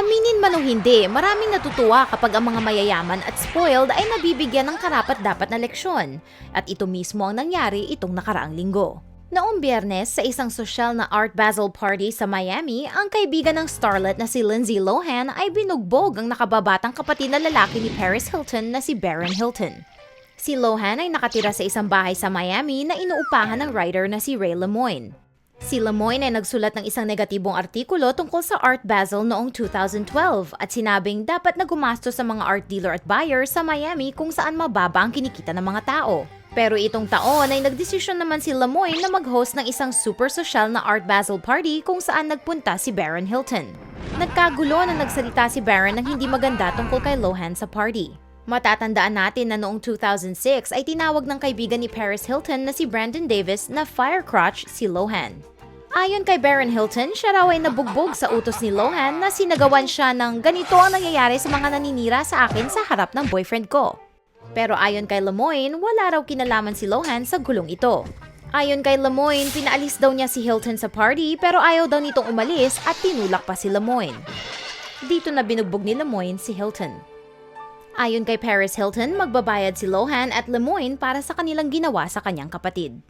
Aminin man o hindi, maraming natutuwa kapag ang mga mayayaman at spoiled ay nabibigyan ng karapat-dapat na leksyon. At ito mismo ang nangyari itong nakaraang linggo. Noong biyernes, sa isang sosyal na Art Basel party sa Miami, ang kaibigan ng starlet na si Lindsay Lohan ay binugbog ang nakababatang kapatid na lalaki ni Paris Hilton na si Baron Hilton. Si Lohan ay nakatira sa isang bahay sa Miami na inuupahan ng writer na si Ray Lemoyne. Si Lemoyne ay nagsulat ng isang negatibong artikulo tungkol sa Art Basel noong 2012 at sinabing dapat na gumastos sa mga art dealer at buyer sa Miami kung saan mababa ang kinikita ng mga tao. Pero itong taon ay nagdesisyon naman si Lemoyne na mag-host ng isang super social na Art Basel party kung saan nagpunta si Baron Hilton. Nagkagulo na nagsalita si Baron ng hindi maganda tungkol kay Lohan sa party. Matatandaan natin na noong 2006 ay tinawag ng kaibigan ni Paris Hilton na si Brandon Davis na firecrotch si Lohan. Ayon kay Baron Hilton, siya raw ay nabugbog sa utos ni Lohan na sinagawan siya ng ganito ang nangyayari sa mga naninira sa akin sa harap ng boyfriend ko. Pero ayon kay Lemoyne, wala raw kinalaman si Lohan sa gulong ito. Ayon kay Lemoyne, pinaalis daw niya si Hilton sa party pero ayaw daw nitong umalis at tinulak pa si Lemoyne. Dito na binugbog ni Lemoyne si Hilton. Ayon kay Paris Hilton, magbabayad si Lohan at Lemoyne para sa kanilang ginawa sa kanyang kapatid.